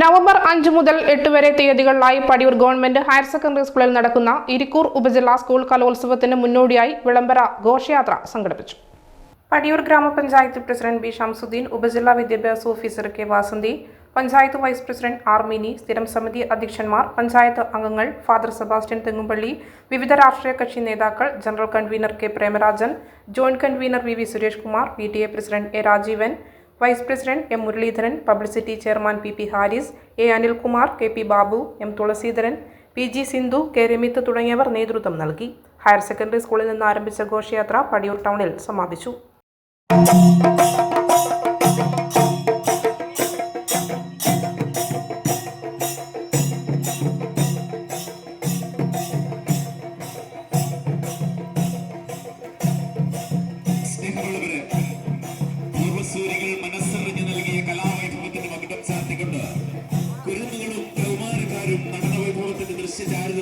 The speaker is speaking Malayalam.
നവംബർ അഞ്ച് മുതൽ എട്ട് വരെ തീയതികളിലായി പടിയൂർ ഗവൺമെന്റ് ഹയർ സെക്കൻഡറി സ്കൂളിൽ നടക്കുന്ന ഇരിക്കൂർ ഉപജില്ലാ സ്കൂൾ കലോത്സവത്തിന് മുന്നോടിയായി വിളംബര ഘോഷയാത്ര സംഘടിപ്പിച്ചു. പടിയൂർ ഗ്രാമപഞ്ചായത്ത് പ്രസിഡന്റ് ബി ഷംസുദ്ദീൻ ഉപജില്ലാ വിദ്യാഭ്യാസ officer K Vasanthi panchayat vice president R Mini സ്ഥിരം സമിതി അധ്യക്ഷന്മാർ പഞ്ചായത്ത് അംഗങ്ങൾ ഫാദർ സെബാസ്റ്റ്യൻ തെങ്ങുംപള്ളി വിവിധ രാഷ്ട്രീയ കക്ഷി നേതാക്കൾ general convener K Premarajan joint convener V V Suresh Kumar P T A president A Rajeevan vice president M Muraleedharan publicity chairman P P Haris A Anilkumar K P Babu M Thulaseedharan P G Sindhu K Ramith തുടങ്ങിയവർ നേതൃത്വം നൽകി. ഹയർ സെക്കൻഡറി സ്കൂളിൽ നിന്ന് ആരംഭിച്ച ഘോഷയാത്ര പടിയൂർ ടൗണിൽ സമാപിച്ചു. വൈഭവത്തിന്റെ ദൃശ്യചാരുത